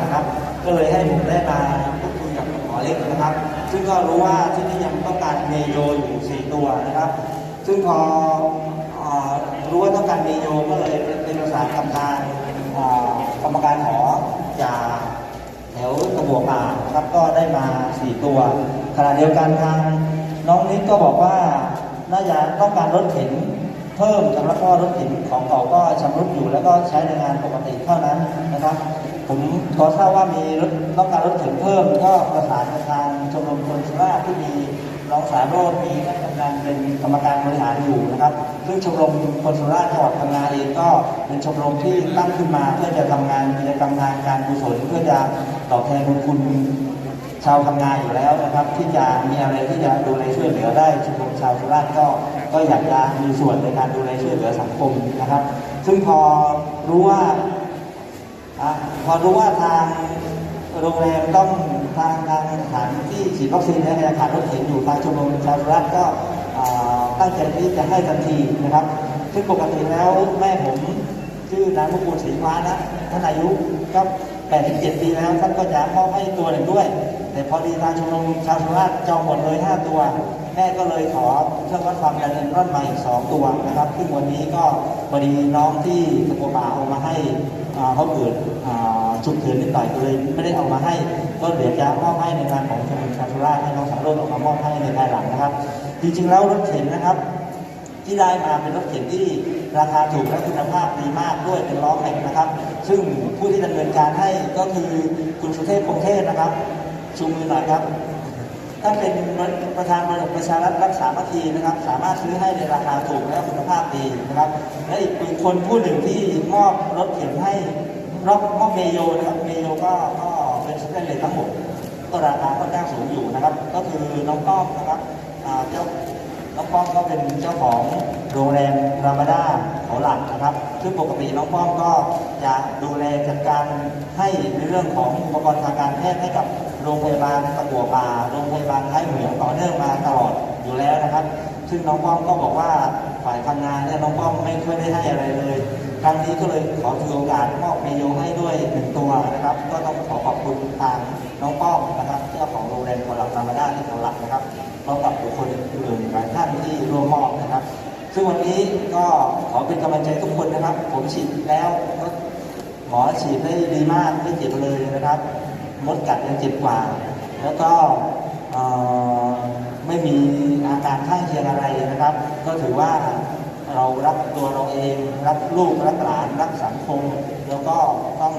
นะครับก็เลยให้ผมได้มาพูดคุยกับหมอเล็กนะครับ ซึ่งก็รู้ว่าที่นี่ยังต้องการเมโยอยู่4ตัวนะครับ ซึ่งพอเอ่อรู้ว่าต้องการเมโยก็เลยเป็นประสานกับทางเอ่อกรรมการหอจากแถวตะบัวป่าครับก็ได้มา4ตัวขณะเดียวกันทางน้องนิดก็บอกว่าน่าจะต้องการรถเข็นเพิ่มแล้วก็รถเข็นของเก่าก็ชำรุดอยู่แล้วก็ใช้ในงานปกติเท่านั้น ผมขอทราบว่ามีรถต้องการรถเข็นเพิ่ม ก็ประสานกับทางชมรมคนสุราษฎร์ที่มีรองสารโรจน์มีท่านกำนันเป็นกรรมการบริหารอยู่นะครับ ซึ่งชมรมคนสุราษฎร์จังหวัดพังงาเองก็เป็นชมรมที่ตั้งขึ้นมา เพื่อจะทำงานกิจกรรมทางการกุศลเพื่อจะตอบแทนบุญคุณชาวพังงาอยู่แล้วนะครับ ที่จะมีอะไรที่จะดูแลช่วยเหลือได้ชมรมชาวสุราษฎร์ก็ก็อยากจะมีส่วนในการดูแลช่วยเหลือสังคมนะครับ ซึ่งพอรู้ว่า พอรู้ว่าทางโรงแรมต้องทางทางสถานที่ฉีดวัคซีนเนี่ยยังขาดรถเข็นอยู่ทางชมรมชาวราษก็ตั้งใจที่จะให้ทันทีนะครับ ซึ่งปกติแล้วแม่ผมชื่อนางมุกูลศรีฟ้านะท่านอายุก็87 ปีแล้วท่านก็จะมอบให้ตัวหนึ่งด้วย แต่พอดีทางชมรมชาวสุราษฎร์จองหมดเลย 5 ตัว แม่ก็เลยขอเครื่องวัดความดันเอ็นรอนมาอีก2ตัวนะครับซึ่งวันนี้ก็พอดีน้องที่ตะโกป่าเอามาให้เขาเกิดฉุกเฉินนิดหน่อยก็เลยไม่ได้เอามาให้ ก็เดี๋ยวจะมอบให้ในงานของชมรมชาตุราให้น้องสาวโรจน์ออกมามอบให้ในภายหลังนะครับ จริงๆแล้วรถเข็นนะครับ ที่ได้มาเป็นรถเข็นที่ราคาถูกและคุณภาพดีมากด้วยเป็นล้อแม็กนะครับ ซึ่งผู้ที่ดำเนินการให้ก็คือคุณสุเทพคงเทพนะครับชูมือหน่อยครับ ท่านเป็นประธานบริษัทประชารัฐรักษามัทีนะครับ สามารถซื้อให้ในราคาถูกและคุณภาพดีนะครับ และอีกคนผู้หนึ่งที่มอบรถเข็นให้รอบมอบเมโยนะครับเมโยก็ก็เป็นสเปนเลยทั้งหมดก็ราคาค่อนข้างสูงอยู่นะครับ ก็คือน้องก้องนะครับเจ้า น้องป้อมก็เป็นเจ้าของโรงแรมรามาดาเขาหลักนะครับ ซึ่งปกติน้องป้อมก็จะดูแลจัดการให้ในเรื่องของอุปกรณ์ทางการแพทย์ให้กับโรงพยาบาลตะกัวป่าโรงพยาบาลท้ายเหมืองต่อเนื่องมาตลอดอยู่แล้วนะครับ ซึ่งน้องป้อมก็บอกว่าฝ่ายทำงานเนี่ยน้องป้อมไม่ค่อยได้ให้อะไรเลยครั้งนี้ก็เลยขอถือโอกาสมอบเมนูให้ด้วยหนึ่งตัวนะครับ ก็ต้องขอขอบคุณทางน้องป้อมนะครับเจ้าของโรงแรมเขาหลักรามาดาที่เขาหลักนะครับพร้อมกับบุคคลอื่นๆหลายท่านที่ร่วมอบนะครับ ซึ่งวันนี้ก็ขอเป็นกำลังใจทุกคนนะครับ ผมฉีดแล้วก็หมอฉีดได้ดีมากไม่เจ็บเลยนะครับมดกัดยังเจ็บกว่า แล้วก็ไม่มีอาการข้างเคียงอะไรนะครับ ก็ถือว่าเรารักตัวเราเอง รักลูกรักหลาน รักสังคม แล้วก็ต้อง